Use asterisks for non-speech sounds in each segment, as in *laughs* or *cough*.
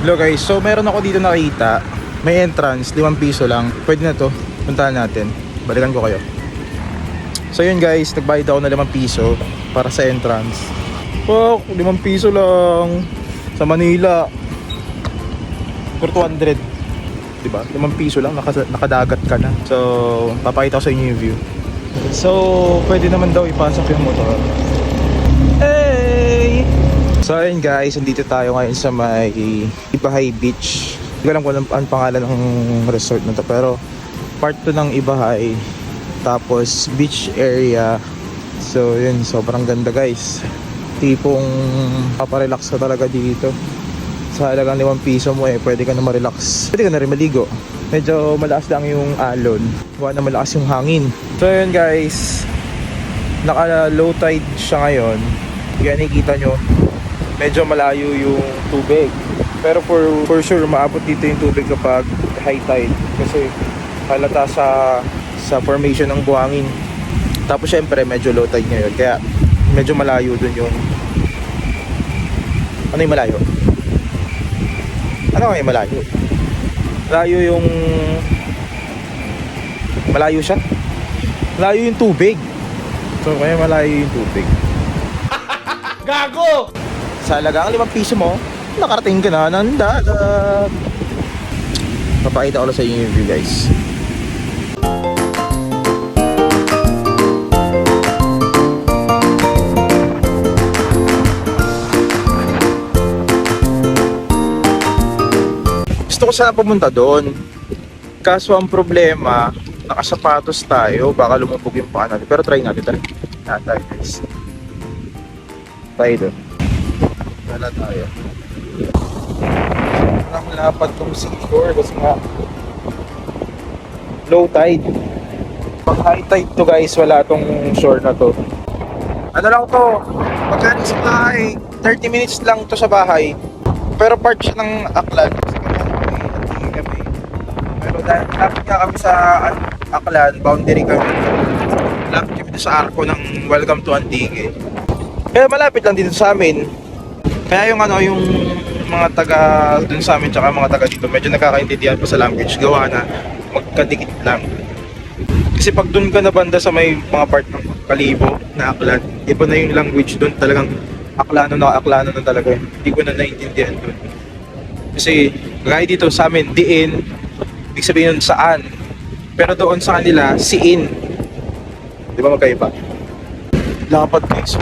Hello guys, so meron ako dito nakita. May entrance, 5 piso lang. Pwede na to. Puntahan natin. Balikan ko kayo. So yun guys, nagbayad ako ng 5 piso para sa entrance. Fuck, 5 piso lang. Sa Manila. For 200. Diba? 5 piso lang, naka, nakadagat ka na. So, papakita ko sa inyo yung view. So, pwede naman daw ipasok yung motor. Hey! So ayun guys, nandito tayo ngayon sa may Ibahay Beach. Hindi ko alam kung ano ang pangalan ng resort na to pero part to ng Ibahay. Tapos beach area. So yun, sobrang ganda guys. Tipong paparelax ka talaga dito. Sa halagang 5 piso mo eh, pwede ka na ma-relax. Pwede ka na rin maligo. Medyo malakas lang yung alon. Wala na malakas yung hangin. So yun guys, naka low tide siya ngayon. Kaya nakikita nyo, medyo malayo yung tubig. Pero for, for sure, maabot dito yung tubig kapag high tide. Kasi halata sa sa formation ng buhangin. Tapos syempre, medyo low tide ngayon. Kaya medyo malayo dun yung... Ano yung malayo? Ano yung malayo? Malayo yung... Malayo siya? Malayo yung tubig. So, kaya malayo yung tubig. *laughs* Gago! Sa halagang 5 piso mo, nakarating ka na ng dagat. Papakita ko lang sa inyo yung view guys. Gusto ko sana pumunta doon. Kaso ang problema, nakasapatos tayo, baka lumubog yung paa natin. Pero try natin, try. Yan tayo guys. Tayo doon. Wala tayo. Parang lapad tong seashore kasi nga low tide. Pag high tide to guys, wala tong shore na to. Ano lang to, pagkaling sa bahay, 30 minutes lang to sa bahay. Pero part siya ng Aklan. Kasi kami, kami. Pero dahil lapit nga kami sa An- Aklan, boundary kami. Lapit kami sa arko ng Welcome to Antique. Kaya malapit lang dito sa amin. Kaya yung ano, yung mga taga dun sa amin tsaka mga taga dito, medyo nakakaintindihan pa sa language. Gawa na magkadikit lang. Kasi pag dun ka na banda sa may mga part ng Kalibo na aklan, iba na yung language dun talagang aklano na aklano na talaga. Hindi ko na naintindihan dun. Kasi gaya dito sa amin, diin, ibig sabihin nun saan. Pero doon sa kanila, siin. Di ba magkaiba? Lapad guys.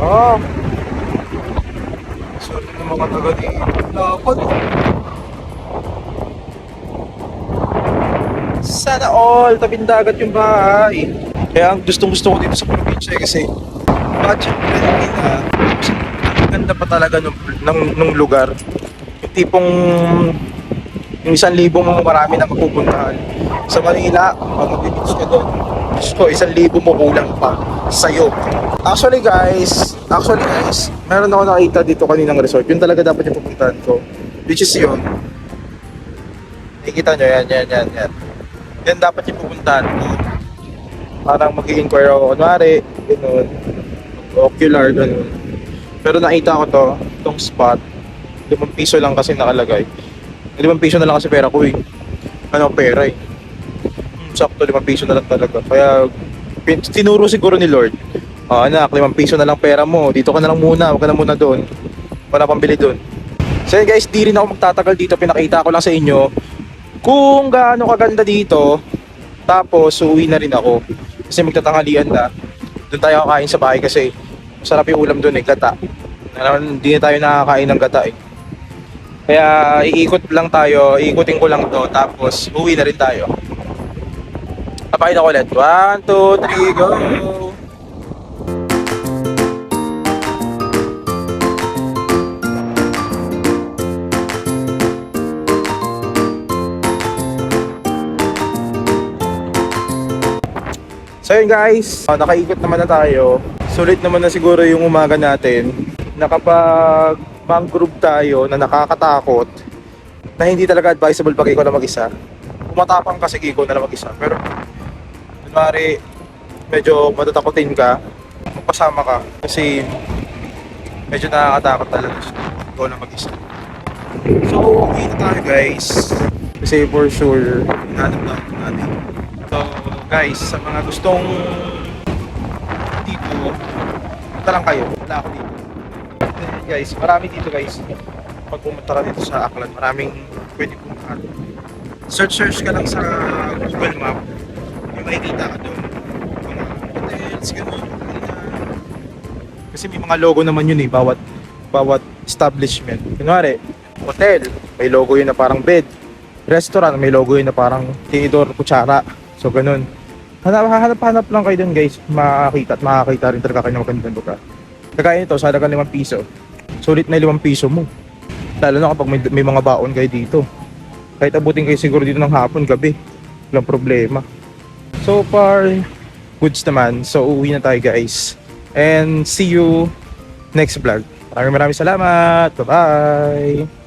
Sarap. Sarap ng mga taga dito. Dapat. Sana all, tabing dagat yung bahay. Kaya ang gustong gusto ko dito sa probinsya eh, kasi budget friendly na. Ang ganda pa talaga ng, ng, ng lugar. Yung tipong yung isang libo mo marami na mapupuntahan. Sa Manila, pag mag-beach ka doon, Diyos ko, isang libo mo kulang pa sa'yo. Actually guys, actually guys, meron ako nakita dito kaninang resort. Yun talaga dapat yung pupuntahan ko. Which is yun. Nakikita nyo, yan, yan, yan, yan. Yan dapat yung pupuntahan ko. Parang mag inquire ako, kunwari, ganun. Ocular, ganun. Pero nakita ko to, itong spot. 5 piso lang kasi nakalagay. 5 piso na lang kasi pera ko eh. Ano, pera eh. Sakto, 5 piso na lang talaga. Kaya, tinuro siguro ni Lord. Ah, anak, 5 piso na lang pera mo. Dito ka na lang muna, huwag ka na muna doon. Wala pang bili doon. So guys, di rin ako magtatagal dito. Pinakita ko lang sa inyo kung gaano kaganda dito. Tapos, uwi na rin ako. Kasi magtatanghalian na. Doon tayo kakain sa bahay kasi masarap yung ulam doon eh, gata. Hindi na tayo nakakain ng gata eh. Kaya iikot lang tayo, iikutin ko lang to tapos uwi na rin tayo. Papakita ko ulit. 1, 2, 3, go! So yun guys, uh, nakaikot naman na tayo. Sulit naman na siguro yung umaga natin. Nakapag mangrove tayo na nakakatakot na hindi talaga advisable pag ikaw na mag-isa. Pumatapang kasi ikaw na lang mag-isa. Pero, kunwari, medyo matatakotin ka, magpasama ka. Kasi medyo nakakatakot talaga siya. Ikaw na mag-isa. So, uwi na tayo guys. Kasi for sure, hinahanap na natin. So, guys, sa mga gustong dito, punta lang kayo. Wala ako dito. Then, guys, marami dito guys. Pag pumunta ka dito sa Aklan, maraming pwede pumunta. Search search ka lang sa Google Map. May makikita ka doon. Mga hotels, gano'n. Kasi may mga logo naman yun eh, bawat bawat establishment. Kunwari, hotel, may logo yun na parang bed. Restaurant, may logo yun na parang tinidor, kutsara. So, ganun. Hanap, hanap, hanap lang kayo dun guys. Makakita at makakita rin talaga kayo ng magandang lugar. Kagaya nito, sa halagang 5 piso. Sulit na 5 piso mo. Lalo na kapag may, may mga baon kayo dito. Kahit abutin kayo siguro dito ng hapon, gabi. Walang problema. So far, goods naman. So, uwi na tayo guys. And see you next vlog. Maraming maraming salamat. Bye-bye.